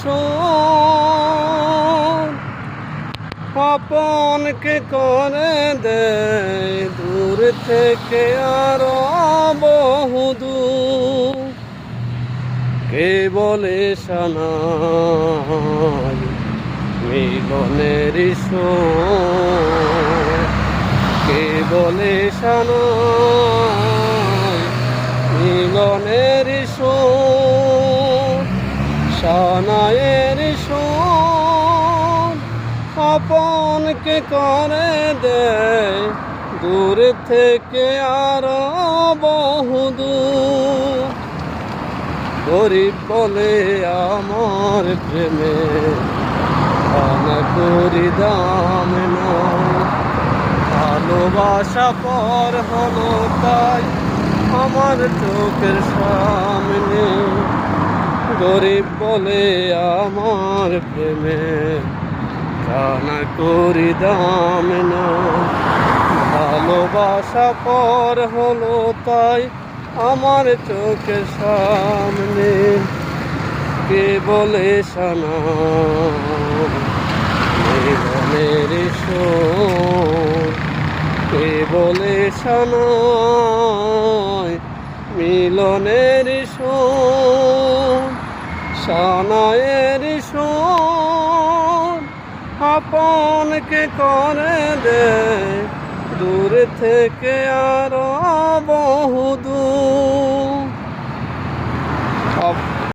শোন। আপনকে করে দে, দূর থেকে আরও বহুদূর কে বলে সানাই, মিলনের কে বলে সানাই সানায়ের শোন, আপনকে করে দেয় দূর থেকে আরও বহুদূর। গরিব বলে আমার প্রেমে করি দাম ভালোবাসা পর হলো তাই আমার চোখের সামনে। গরিব বলে আমার প্রেমে খানা করি দাম না ভালোবাসা পর হলো তাই আমার চোখের সামনে। কে বলে সানা কে বলে সানায় মিলনের শোন সানায়ের আপনকে করে দে। দূর থেকে আরও বহুদূর।